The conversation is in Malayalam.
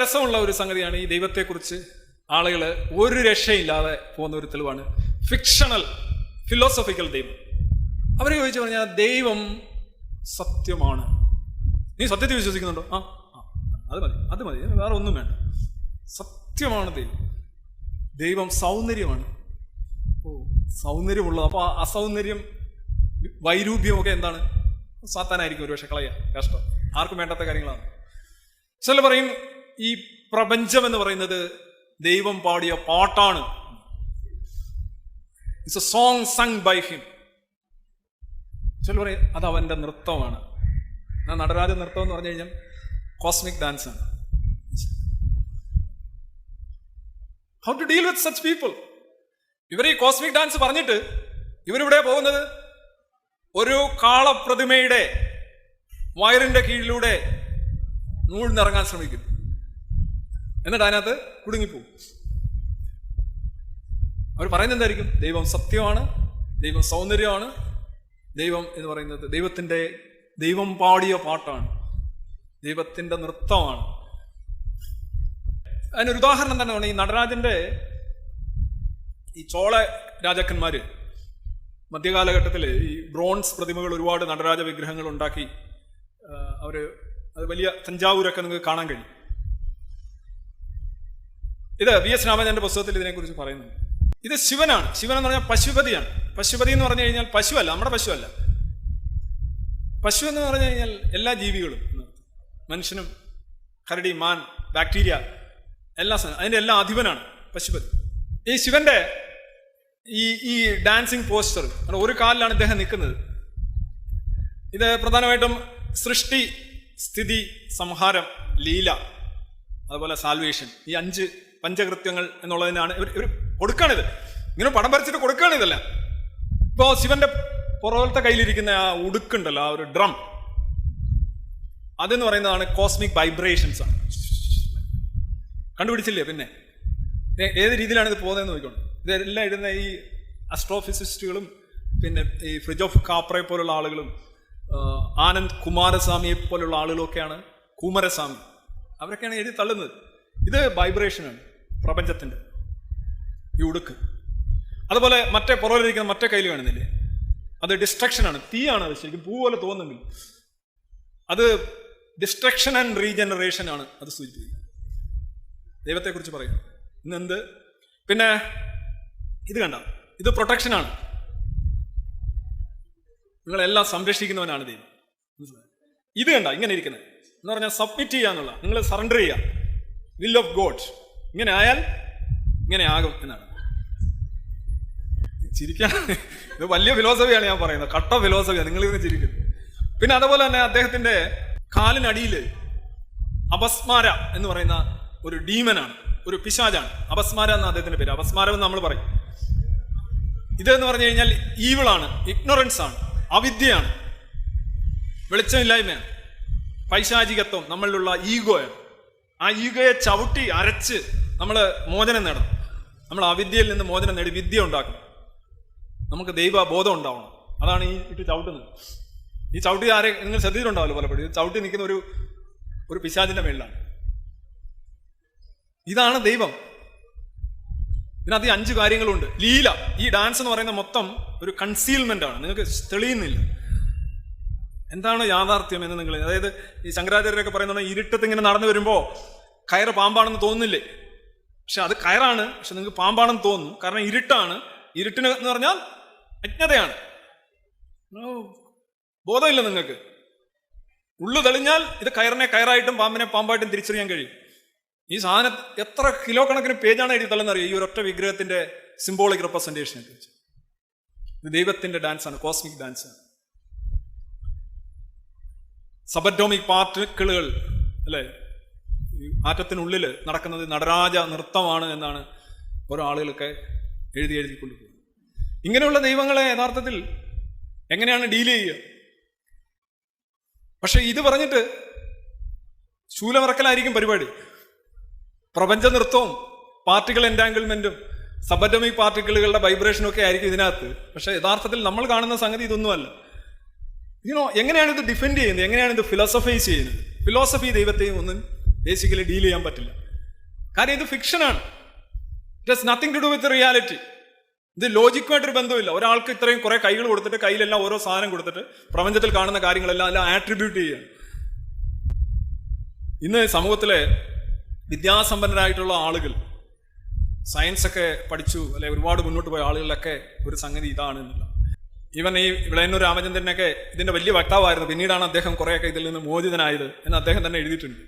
രസമുള്ള ഒരു സംഗതിയാണ് ഈ ദൈവത്തെക്കുറിച്ച് ആളുകൾ ഒരു രക്ഷയില്ലാതെ പോകുന്ന ഒരു തെളിവാണ്. ഫിക്ഷണൽ ഫിലോസഫിക്കൽ ദൈവം. അവർ ചോദിച്ചു പറഞ്ഞാൽ ദൈവം സത്യമാണ്. നീ സത്യത്തിൽ വിശ്വസിക്കുന്നുണ്ടോ? ആ ആ, അത് മതി അത് മതി. വേറെ ഒന്നും വേണ്ട. സത്യമാണ് ദൈവം. ദൈവം സൗന്ദര്യമാണ്. ഓ സൗന്ദര്യമുള്ളത്. അപ്പോൾ അസൗന്ദര്യം വൈരൂപ്യമൊക്കെ എന്താണ്? സാത്താനായിരിക്കും ഒരു പക്ഷെ കളയ കഷ്ടം. ആർക്കും വേണ്ടാത്ത കാര്യങ്ങളാണ്. ചില പറയും ഈ പ്രപഞ്ചം എന്ന് പറയുന്നത് ദൈവം പാടിയ പാട്ടാണ്. It's a song sung by him ചില പറയും അത് അവന്റെ നൃത്തമാണ്. നടരാജ നൃത്തം എന്ന് പറഞ്ഞു കഴിഞ്ഞാൽ കോസ്മിക് ഡാൻസ് ആണ്. How to deal with such people ഇവർ ഈ കോസ്മിക് ഡാൻസ് പറഞ്ഞിട്ട് ഇവരിവിടെ പോകുന്നത് ഒരു കാളപ്രതിമയുടെ വയറിന്റെ കീഴിലൂടെ നൂഴ്ന്നിറങ്ങാൻ ശ്രമിക്കും എന്നിട്ട് അതിനകത്ത് കുടുങ്ങിപ്പോവും. അവർ പറയുന്നത് എന്തായിരിക്കും? ദൈവം സത്യമാണ് ദൈവം സൗന്ദര്യമാണ് ദൈവം എന്ന് പറയുന്നത് ദൈവത്തിന്റെ ദൈവം പാടിയ പാട്ടാണ് ദൈവത്തിന്റെ നൃത്തമാണ്. അതിനൊരു ഉദാഹരണം തന്നെ ഈ നടരാജന്റെ ഈ ചോള രാജാക്കന്മാര് മധ്യകാലഘട്ടത്തിൽ ഈ ബ്രോൺസ് പ്രതിമകൾ ഒരുപാട് നടരാജ വിഗ്രഹങ്ങൾ ഉണ്ടാക്കി അവർ അത് വലിയ തഞ്ചാവൂരൊക്കെ നിങ്ങൾക്ക് കാണാൻ കഴിയും. ഇത് വി എസ് രാമചന്ദ്രന്റെ പുസ്തകത്തിൽ ഇതിനെക്കുറിച്ച് പറയുന്നുണ്ട്. ഇത് ശിവനാണ്. ശിവൻ എന്ന് പറഞ്ഞാൽ പശുപതിയാണ്. പശുപതി എന്ന് പറഞ്ഞു കഴിഞ്ഞാൽ പശുവല്ല നമ്മുടെ പശുവല്ല. പശു എന്ന് പറഞ്ഞു കഴിഞ്ഞാൽ എല്ലാ ജീവികളും മനുഷ്യനും കരടി മാൻ ബാക്ടീരിയ എല്ലാ സാധനം അതിന്റെ എല്ലാ അധിപനാണ് പശുപതി. ഈ ശിവന്റെ ഈ ഈ ഡാൻസിങ് പോസ്റ്റർ ഒരു കാലിലാണ് ഇദ്ദേഹം നിൽക്കുന്നത്. ഇത് പ്രധാനമായിട്ടും സൃഷ്ടി സ്ഥിതി സംഹാരം ലീല അതുപോലെ സാൽവേഷൻ ഈ അഞ്ച് പഞ്ചകൃത്യങ്ങൾ എന്നുള്ളതിനാണ് ഇവർ ഇവർ കൊടുക്കുകയാണിത് ഇങ്ങനെ പടം വരച്ചിട്ട് കൊടുക്കുകയാണ് ഇതെല്ലാം. ഇപ്പോ ശിവന്റെ പുറകിലത്തെ കയ്യിലിരിക്കുന്ന ആ ഉടുക്കുണ്ടല്ലോ ആ ഒരു ഡ്രം. അതെന്ന് പറയുന്നതാണ് കോസ്മിക് വൈബ്രേഷൻസ് ആണ്. കണ്ടുപിടിച്ചില്ലേ പിന്നെ? ഏത് രീതിയിലാണ് ഇത് പോകുന്നതെന്ന് നോക്കിക്കോണം. ഇതെല്ലാം ഇടുന്ന ഈ അസ്ട്രോഫിസിസ്റ്റുകളും പിന്നെ ഈ ഫ്രിഡ്ജ് ഓഫ് കാപ്രയെ പോലുള്ള ആളുകളും ആനന്ദ് കുമാരസ്വാമിയെ പോലുള്ള ആളുകളൊക്കെയാണ്. കുമാരസ്വാമി. അവരൊക്കെയാണ് എഴുതി തള്ളുന്നത്. ഇത് വൈബ്രേഷനാണ് പ്രപഞ്ചത്തിന്റെ. ഈ ഉടുക്ക്. അതുപോലെ മറ്റേ പുറകിലിരിക്കുന്ന മറ്റേ കയ്യിൽ കാണുന്നില്ലേ? അത് ഡിസ്ട്രക്ഷനാണ് തീയാണ് അത് ശരിക്കും. പൂ പോലെ തോന്നുന്നെങ്കിൽ അത് ഡിസ്ട്രക്ഷൻ ആൻഡ് റീജനറേഷൻ ആണ് അത് സൂചിപ്പിക്കുന്നത്. ദൈവത്തെക്കുറിച്ച് പറയും ഇന്ന് എന്ത് പിന്നെ ഇത് കണ്ട? ഇത് പ്രൊട്ടക്ഷനാണ് നിങ്ങളെല്ലാം സംരക്ഷിക്കുന്നവനാണ് ദൈവം. ഇത് കണ്ട? ഇങ്ങനെ ഇരിക്കുന്നത്. എന്ന് പറഞ്ഞാൽ സബ്മിറ്റ് ചെയ്യാന്നുള്ള നിങ്ങൾ സറണ്ടർ ചെയ്യുക. വിൽ ഓഫ് ഗോഡ് ഇങ്ങനെ ആയാൽ ഇങ്ങനെ ആകും എന്നാണ്. ചിരിക്കാൻ ഇത് വലിയ ഫിലോസഫിയാണ് ഞാൻ പറയുന്നത്. കട്ട ഫിലോസഫിയാണ് നിങ്ങൾ ഇങ്ങനെ ചിരിക്കുന്നത് പിന്നെ അതുപോലെ തന്നെ അദ്ദേഹത്തിന്റെ കാലിനടിയിൽ അപസ്മാര എന്ന് പറയുന്ന ഒരു ഡീമനാണ് ഒരു പിശാജാണ് അപസ്മാര എന്ന അദ്ദേഹത്തിന്റെ പേര്. അപസ്മാരം എന്ന് നമ്മൾ പറയും. ഇതെന്ന് പറഞ്ഞു കഴിഞ്ഞാൽ ഈവിളാണ് ഇഗ്നോറൻസ് ആണ് അവിദ്യയാണ് വെളിച്ചമില്ലായ്മയാണ് പൈശാചികത്വം നമ്മളിലുള്ള ഈഗോയാണ് ആ ഈഗോയെ ചവിട്ടി അരച്ച് നമ്മൾ മോചനം നേടണം. നമ്മൾ അവിദ്യയിൽ നിന്ന് മോചനം നേടി വിദ്യ ഉണ്ടാക്കണം. നമുക്ക് ദൈവ ബോധം ഉണ്ടാവണം. അതാണ് ഈ ഇട്ട് ചവിട്ടുന്നത്. ഈ ചവിട്ടി ആരെ നിങ്ങൾ ശ്രദ്ധിച്ചിട്ടുണ്ടാവല്ലോ പലപ്പോഴും? ഇത് ചവിട്ടി നിൽക്കുന്ന ഒരു ഒരു പിശാചിന്റെ മേളിലാണ്. ഇതാണ് ദൈവം. ഇതിനകത്ത് ഈ അഞ്ച് കാര്യങ്ങളുണ്ട്. ലീല ഈ ഡാൻസ് എന്ന് പറയുന്ന മൊത്തം ഒരു കൺസീൽമെന്റ് ആണ്. നിങ്ങൾക്ക് തെളിയുന്നില്ല. എന്താണ് യാഥാർത്ഥ്യം എന്ന് നിങ്ങൾ അതായത് ഈ ശങ്കരാചാര്യരൊക്കെ പറയുന്നത് ഇരുട്ടത്ത് ഇങ്ങനെ നടന്നു വരുമ്പോൾ കയറ് പാമ്പാണെന്ന് തോന്നുന്നില്ലേ? പക്ഷെ അത് കയറാണ് പക്ഷെ നിങ്ങൾക്ക് പാമ്പാണെന്ന് തോന്നുന്നു. കാരണം ഇരുട്ടാണ്. ഇരുട്ടിന് എന്ന് പറഞ്ഞാൽ അജ്ഞതയാണ്. ബോധമില്ല നിങ്ങൾക്ക്. ഉള്ളു തെളിഞ്ഞാൽ ഇത് കയറിനെ കയറായിട്ടും പാമ്പിനെ പാമ്പായിട്ടും തിരിച്ചറിയാൻ കഴിയും. ഈ സാധനം എത്ര കിലോ കണക്കിന് പേജാണ് എഴുതി തള്ളുന്നറിയോ ഈ ഒരൊറ്റ വിഗ്രഹത്തിന്റെ സിംബോളിക് റെപ്രസെന്റേഷൻ കുറിച്ച്. ഇത് ദൈവത്തിന്റെ ഡാൻസ് ആണ് കോസ്മിക് ഡാൻസ് ആണ്. സബറ്റോമിക് പാർട്ടിക്കിളുകൾ അല്ലേ? ആറ്റത്തിനുള്ളിൽ നടക്കുന്നത് നടരാജ നൃത്തമാണ് എന്നാണ് ഓരോ ആളുകളൊക്കെ എഴുതി എഴുതി കൊണ്ടുപോകുന്നത് ഇങ്ങനെയുള്ള ദൈവങ്ങളെ യഥാർത്ഥത്തിൽ എങ്ങനെയാണ് ഡീൽ ചെയ്യുക? പക്ഷെ ഇത് പറഞ്ഞിട്ട് ശൂലമറക്കലായിരിക്കും പരിപാടി. പ്രപഞ്ച നൃത്തവും പാർട്ടികൾ എന്റാങ്കിൾമെന്റും സബറ്റമിക് പാർട്ടിക്കിളുകളുടെ വൈബ്രേഷനും ഒക്കെ ആയിരിക്കും ഇതിനകത്ത്. പക്ഷെ യഥാർത്ഥത്തിൽ നമ്മൾ കാണുന്ന സംഗതി ഇതൊന്നുമല്ല. യുനോ എങ്ങനെയാണ് ഇത് ഡിഫെൻഡ് ചെയ്യുന്നത്? എങ്ങനെയാണ് ഇത് ഫിലോസഫൈസ് ചെയ്യുന്നത്? ഫിലോസഫി ദൈവത്തെയും ഒന്നും ബേസിക്കലി ഡീൽ ചെയ്യാൻ പറ്റില്ല. കാരണം ഇത് ഫിക്ഷനാണ് it has nothing to do with reality ഇത് ലോജിക്കുമായിട്ടൊരു ബന്ധമില്ല. ഒരാൾക്ക് ഇത്രയും കുറെ കൈകൾ കൊടുത്തിട്ട് കയ്യിലെല്ലാം ഓരോ സാധനം കൊടുത്തിട്ട് പ്രപഞ്ചത്തിൽ കാണുന്ന കാര്യങ്ങളെല്ലാം എല്ലാം ആട്രിബ്യൂട്ട് ചെയ്യുകയാണ് ഇന്ന് സമൂഹത്തിലെ വിദ്യാസമ്പന്നരായിട്ടുള്ള ആളുകൾ സയൻസ് ഒക്കെ പഠിച്ചു അല്ലെ ഒരുപാട് മുന്നോട്ട് പോയ ആളുകളിലൊക്കെ ഒരു സംഗതി ഇതാണ് എന്നുള്ളത്. ഈവൻ ഈ വിളയന്നൂർ രാമചന്ദ്രനൊക്കെ ഇതിന്റെ വലിയ വക്താവായിരുന്നു. പിന്നീടാണ് അദ്ദേഹം കുറേയൊക്കെ ഇതിൽ നിന്ന് മോചിതനായത് എന്ന് അദ്ദേഹം തന്നെ എഴുതിയിട്ടുണ്ട്.